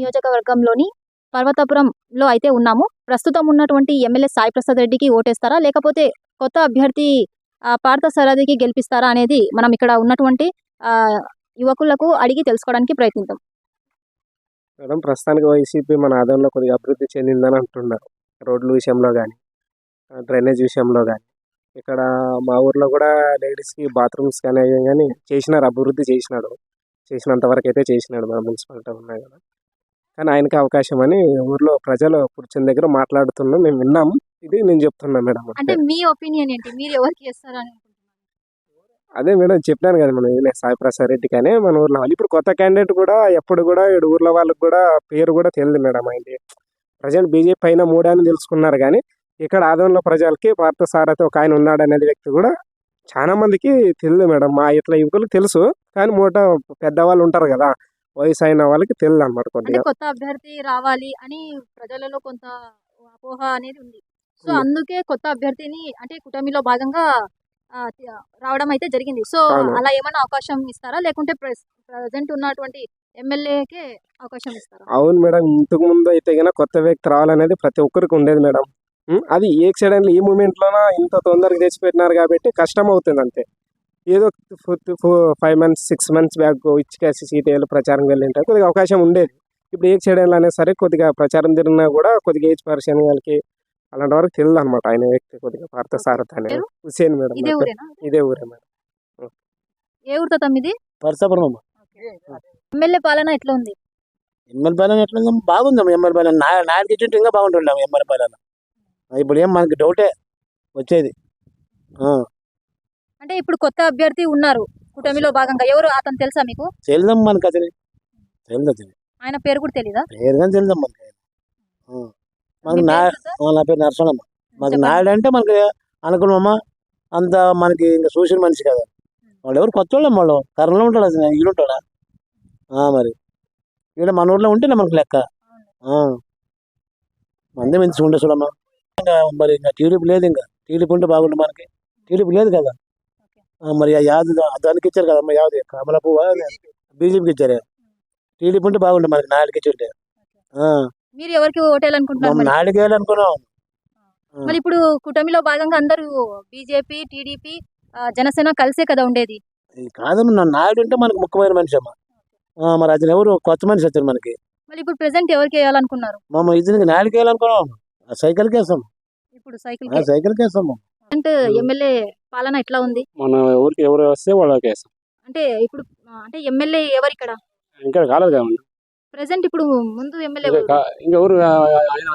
నియోజకవర్గంలోని పర్వతాపురంలో అయితే ఉన్నాము. ప్రస్తుతం ఉన్నటువంటి ఎమ్మెల్యే సాయి ప్రసాద్ రెడ్డికి ఓటేస్తారా? లేకపోతే కొత్త అభ్యర్థి పార్థ సారథికి గెలిపిస్తారా అనేది మనం ఇక్కడ ఉన్నటువంటి యువకులకు అడిగి తెలుసుకోవడానికి ప్రయత్నిద్దాం. మేడం ప్రస్తుతానికి వైసీపీ మన ఆదంలో కొద్దిగా అభివృద్ధి చెందిందని అంటున్నారు. రోడ్ల విషయంలో కానీ డ్రైనేజ్ విషయంలో కానీ ఇక్కడ మా ఊర్లో కూడా లేడీస్కి బాత్రూమ్స్ కానీ కానీ చేసినారు అభివృద్ధి చేసినాడు చేసినంత వరకు అయితే చేసినాడు మన మున్సిపాలిటీ ఉన్నాయి కదా. కానీ ఆయనకి అవకాశం అని ఊర్లో ప్రజలు కూర్చుని దగ్గర మాట్లాడుతున్నాం మేము విన్నాము. ఇది నేను చెప్తున్నా మేడం అంటే మీ ఒపీనియన్ ఏంటి? మీరు ఎవరికి చేస్తారని అదే మేడం చెప్పినాను కదా మనం ఈయన సాయి ప్రసాద్ రెడ్డి కానీ మన ఊర్లో వాళ్ళు ఇప్పుడు కొత్త క్యాండిడేట్ కూడా ఎప్పుడు కూడా ఈడు ఊర్లో వాళ్ళకి కూడా పేరు కూడా తెలియదు మేడం ఆయనది. ప్రజెంట్ బీజేపీ పైన మూడని తెలుసుకున్నారు కానీ ఇక్కడ ఆదంలో ప్రజలకి పార్థ సారథి ఒక ఆయన ఉన్నాడు అనేది వ్యక్తి కూడా చాలా మందికి తెలియదు మేడం. మా ఇట్లా యువకులకు తెలుసు కానీ మూట పెద్దవాళ్ళు ఉంటారు కదా. వయసు అయిన వాళ్ళకి తెలియదు అన్నమాట అంటే కొద్దిగా. కొత్త అభ్యర్థి రావాలి అని ప్రజలలో కొంత అపోహ అనేది ఉంది. సో. అందుకే కొత్త అభ్యర్థిని అంటే కూటమిలో భాగంగా రావడం అయితే జరిగింది. సో. అలా ఏమైనా అవకాశం ఇస్తారా? లేకుంటే ప్రజెంట్ ఉన్నటువంటి ఎమ్మెల్యేకే అవకాశం ఇస్తారా? అవును మేడం. ఇంతకు ముందు అయితే కనుక కొత్త వ్యక్తి రావాలనేది ప్రతి ఒక్కరికి ఉండేది మేడం? అది ఏ సడన్లీ ఈ మూమెంట్లోన ఇంత తొందరగా తెచ్చిపెట్టినారు కాబట్టి కష్టం అవుతుంది అంతే. ఏదో five months six months back ఇచ్చికేసి సీటీఏలు ప్రచారం వెళ్ళింటే కొద్దిగా అవకాశం ఉండేది. ఇప్పుడు ఏ సడన్లు అనేది సరే కొద్దిగా ప్రచారం తిరిగినా కూడా కొద్దిగా ఏజ్ పర్సన్ వాళ్ళకి అలాంటి వరకు తెలియదు అనమాట ఆయన వ్యక్తి కొద్దిగా పార్థ సారథ్ అనేది పేరు? హుసేన్ మేడం ఇదే ఇదే ఊరే మేడం. ఏ ఊరితో తమ్మిది? పరసాపురం అమ్మ ఎమ్మెల్యే పాలన ఎట్లా ఉంది? ఎమ్మెల్యే పాలన ఎట్లా ఉందమ్మా? బాగుందమ్మా ఎమ్మెల్యే పాలన. నా నాయుడికి ఇచ్చింటే ఇంకా బాగుంటుండే ఎమ్మెల్యే పాలన. ఇప్పుడు ఏం మనకి డౌటే వచ్చేది. ఆ, అంటే ఇప్పుడు కొత్త అభ్యర్థి ఉన్నారు కూటమిలో భాగంగా. ఎవరు అతను తెలుసా మీకు? తెలియదమ్మా మనకి అతని. తెలియదు అతని. ఆయన పేరు కూడా తెలీదా? పేరు కానీ తెలియదమ్మా మనకి మనకి నా నా పేరు నరసనమ్మ చెప్పండి. నాయుడు అంటే మనకి అనుకున్నామా అంత మనకి ఇంకా చూసిన మనిషి కదా. వాళ్ళు ఎవరు కొత్త వాళ్ళం వాళ్ళు కర్నూలు ఉంటాడు అసలు ఈడు ఉంటాడా ఆ, మరి. ఈడ మన ఊర్లో ఉంటేనే మనకి లెక్క. ఆ. మంది మంచి ఉండే చూడమ్మా. ఇంకా మరి ఇంకా టీడీపీ లేదు ఇంకా. టీడీపీ ఉంటే బాగుండు మనకి. టీడీపీ లేదు కదా. మరి ఆ యాది దానికి ఇచ్చారు కదమ్మా యాది కమల పువ్వు బీజేపీకి ఇచ్చారే. టీడీపీ ఉంటే బాగుండు మనకి నాయుడికి ఇచ్చింటే ఆ, మీరు ఎవరికి మరి? నాయుడికి వేయాలనుకున్నాం. మరి ఇప్పుడు కూటమిలో భాగంగా అందరూ బీజేపీ టీడీపీ జనసేన కలిసే కదా ఉండేది. ఇది కాదమ్మా నాయుడు అంటే మనకు ముఖ్యమైన మనిషి అమ్మా. మరి అతను ఎవరు కొత్త మనిషి వచ్చారు మనకి. మరి ఇప్పుడు ప్రెసెంట్ ఎవరికి వేయాలనుకున్నారు? మా ఇతనికి నాయుడికి వేయాలనుకున్నాం. ఆ సైకిల్కి వేస్తాం. ఇప్పుడు సైకిల్ ఆ సైకిల్కి వేస్తాం. ప్రెసెంట్ ఎమ్మెల్యే పాలన ఎట్లా ఉంది? మన ఊరికి ఎవరు వస్తే వాళ్ళకి వేస్తాం. అంటే ఇప్పుడు అంటే ఎమ్మెల్యే ఎవరు ఇక్కడ? ఇంకా కాలేదు కదండి ప్రెసెంట్ ఇప్పుడు ముందు ఎమ్మెల్యే ఇంకా కా- ఇంకా ఎవరు ఆ, ఆయన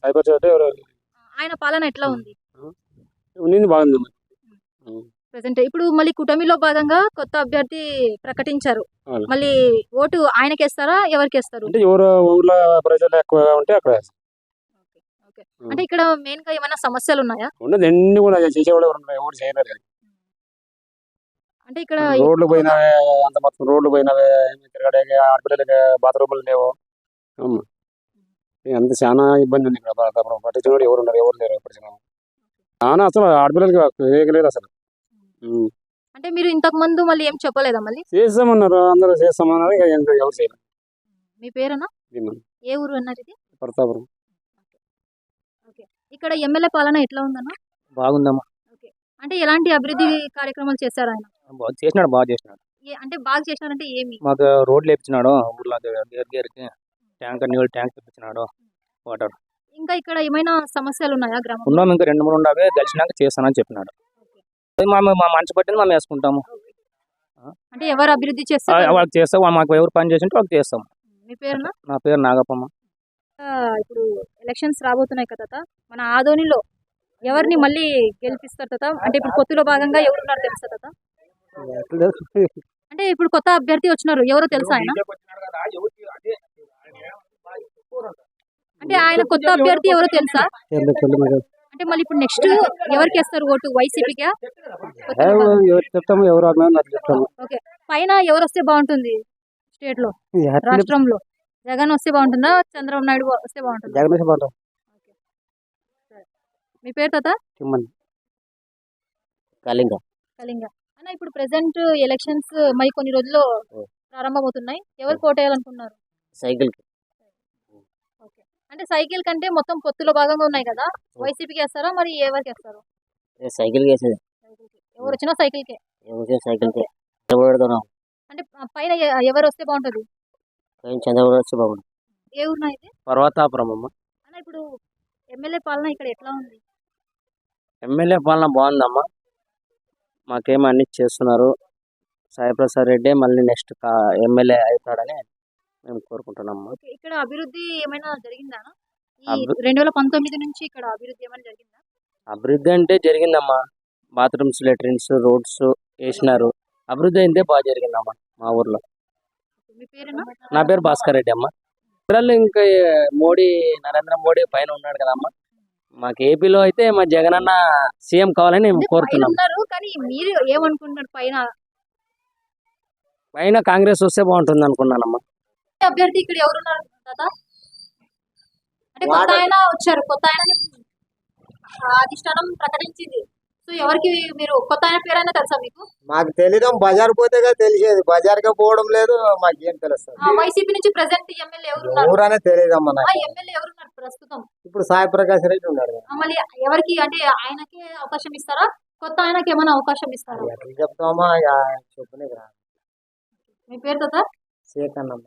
సైబర్ చోటే ఎవరు? ఆయన పాలన ఎట్లా ఉంది? ఉన్నింది బాగుంది ప్రెసెంట్ ఇప్పుడు మళ్ళీ కూటమిలో భాగంగా కొత్త అభ్యర్థి ప్రకటించారు. అవును. మళ్ళీ ఓటు ఆయనకి వేస్తారా ఎవరికి వేస్తారు? అంటే ఎవరు ఊర్లో ప్రజలు ఎక్కువ ఉంటే అక్కడ వేస్తాం. అంటే ఇక్కడ మెయిన్గా ఏమైనా సమస్యలు ఉన్నాయా ఉన్నది ఎన్ని కూడా చేసేవాళ్ళు ఎవరు ఉన్నారు? ఎవరు చేయలేరు కదా. అంటే ఇక్కడ రోడ్లు పోయినవే అంత మొత్తం రోడ్లు పోయినవే తిరగడానికి ఆడపిల్లలకి బాత్రూములు లేవు. ఇక అంత చాలా ఇబ్బంది ఉంది ఇక్కడ బాగా పట్టించిన ఎవరు ఉన్నారు ఎవరు లేరు ఇప్పుడు. చాలా అసలు ఆడపిల్లలకి వేయలేదు అసలు. ఉం. అంటే మీరు ఇంతకు ముందు మళ్ళీ ఏం చెప్పలేదా మళ్ళీ? చేస్తామన్నారు అందరూ చేస్తామన్నారు ఇక ఇంకా ఎవరు చేయలేదు మీ పేరునా? ఇది మన ఏ ఊరు అన్నారు ఇది? ప్రతాపురం ఇక్కడ ఎమ్మెల్యే పాలన ఎట్లా ఉందన్న? బాగుందమ్మా. అంటే ఎలాంటి అభివృద్ధి కార్యక్రమాలు చేశారు ఆయన? బాగా చేసినాడు బాగా చేసినాడు. ఏ- అంటే బాగా చేశారంటే ఏమి? మాకు రోడ్లు వేపించినాడు ఊర్లో గేర్ గేర్కి. ట్యాంకర్ నీళ్ళు ట్యాంక్ తెప్పించినాడు వాటర్. ఇంకా ఇక్కడ ఏమైనా సమస్యలు ఉన్నాయా గ్రామంలో? ఉన్నాం ఇంకా రెండు మూడు ఉండవే కలిసినాక చేస్తానని చెప్పినాడు. అది మా మా మంచి పట్టింది మేము వేసుకుంటాము. అంటే ఎవరు అభివృద్ధి ఆ, చేస్తారు వాళ్ళకి చేస్తాం వా- మాకు ఎవరు పని చేసింటే వాళ్ళకి చేస్తాం. మీ పేరున? నా పేరు నాగప్పమ్మ. ఇప్పుడు ఎలక్షన్స్ రాబోతున్నాయి కదా. మన ఆదోనిలో ఎవరిని మళ్ళీ గెలిపిస్తారు తాత? అంటే ఇప్పుడు పొత్తులో భాగంగా ఎవరున్నారు తెలుసా తాత? అంటే ఇప్పుడు కొత్త అభ్యర్థి వచ్చినారు. ఎవరో తెలుసా ఆయన? అంటే ఆయన కొత్త అభ్యర్థి ఎవరో తెలుసా? అంటే మళ్ళీ ఇప్పుడు నెక్స్ట్ ఎవరికి వేస్తారు ఓటు? వైసీపీగా ఎవరు చెప్తాము ఎవరు ఓకే. పైన ఎవరు వస్తే బాగుంటుంది? స్టేట్లో రాష్ట్రంలో. జగన్ వస్తే బాగుంటుందా? చంద్రబాబు నాయుడు వస్తే బాగుంటుందా? బాబు మీ పేరు తాత? కళింగ. కళింగ. అన్న ఇప్పుడు ప్రెసెంట్ ఎలక్షన్స్ మరి కొన్ని రోజుల్లో ప్రారంభమవుతున్నాయి. ఎవరు కోటేయాలనుకున్నారు సైకిల్కి. అంటే సైకిల్ కంటే మొత్తం పొత్తులో భాగంగా ఉన్నాయి కదా? వైసీపీకి వేస్తారా? మరి ఎవరికి వేస్తారు? సైకిల్ వేసేది. ఎవరు వచ్చినా సైకిల్కే. సైకిల్కి. అంటే పైన ఎవరు వస్తే బాగుంటుంది? చంద్రబాబు వచ్చి బాగుంది ఏ ఊరిన అయితే? పర్వతాపురం అమ్మ అన్న ఇప్పుడు ఎమ్మెల్యే పాలన ఇక్కడ ఎట్లా ఉంది? ఎమ్మెల్యే పాలన బాగుందమ్మా. మాకేమో అన్ని చేస్తున్నారు. సాయిప్రసాద్ రెడ్డి మళ్ళీ నెక్స్ట్ ఎమ్మెల్యే అవుతాడని మేము కోరుకుంటున్నాము ఓకే ఇక్కడ అభివృద్ధి ఏమైనా జరిగిందా ఈ అభి- రెండు వేల పంతొమ్మిది నుంచి ఇక్కడ అభివృద్ధి ఏమైనా జరిగిందా? అభివృద్ధి అంటే జరిగిందమ్మా. బాత్రూమ్స్ లెట్రిన్స్ రోడ్స్ వేసినారు. అభివృద్ధి అయితే బాగా జరిగిందమ్మా మా ఊర్లో. నా పేరు భాస్కర్ రెడ్డి అమ్మ. ఇతరులు ఇంకా మోడీ నరేంద్ర మోడీ పైన ఉన్నాడు కదమ్మా మాకు ఏపీలో అయితే మా జగన్ అన్న సీఎం కావాలని కోరుతున్నాం. కానీ మీరు ఏమనుకుంటున్నారు పైన? పైన కాంగ్రెస్ వస్తే బాగుంటుంది అనుకున్నానమ్మా అభ్యర్థి ఇక్కడ ఎవరున్నారు కదా అంటే కొత్త ఆయన వచ్చారు కొత్త ఆయన అధిష్టానం ప్రకటించింది. సో ఎవరికి మీరు కొత్త ఆయన పేరైనా తెలుసా మీకు? మాకు తెలీదు బజార్ పోతేగా తెలిసేది. బజార్కే పోవడం లేదు మాకేం తెలుస్తుంది? ఆ, వైసీపీ నుంచి ప్రెసెంట్ ఎమ్మెల్యే ఎవరున్నారు? ఊరనే తెలియదమ్మా ఎమ్మెల్యే ఎవరున్నారు ప్రస్తుతం? ఇప్పుడు సాయి ప్రకాష్ రెడ్డి ఉన్నాడు ఆ, మళ్ళీ ఎవరికి అంటే ఆయనకే అవకాశం ఇస్తారా? కొత్త ఆయనకి ఏమైనా అవకాశం ఇస్తారా? చెప్తామా చెప్పునే మీ పేరు తాత? సేకన్నమ్మ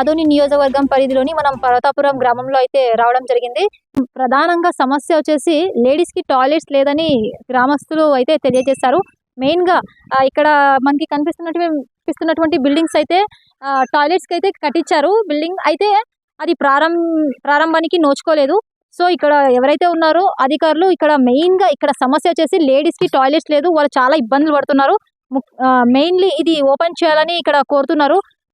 అదోని నియోజకవర్గం పరిధిలోని మనం పర్వతాపురం గ్రామంలో అయితే రావడం జరిగింది. ప్రధానంగా సమస్య వచ్చేసి లేడీస్కి టాయిలెట్స్ లేదని గ్రామస్తులు అయితే తెలియజేశారు. మెయిన్గా ఇక్కడ మనకి కనిపిస్తున్నటువంటి కనిపిస్తున్నటువంటి బిల్డింగ్స్ అయితే టాయిలెట్స్కి అయితే కట్టించారు. బిల్డింగ్ అయితే అది ప్రారంభ ప్రారంభానికి నోచుకోలేదు. సో ఇక్కడ ఎవరైతే ఉన్నారో అధికారులు ఇక్కడ మెయిన్గా ఇక్కడ సమస్య వచ్చేసి లేడీస్కి టాయిలెట్స్ లేదు. వాళ్ళు చాలా ఇబ్బందులు పడుతున్నారు. మెయిన్లీ ఇది ఓపెన్ చేయాలని ఇక్కడ కోరుతున్నారు.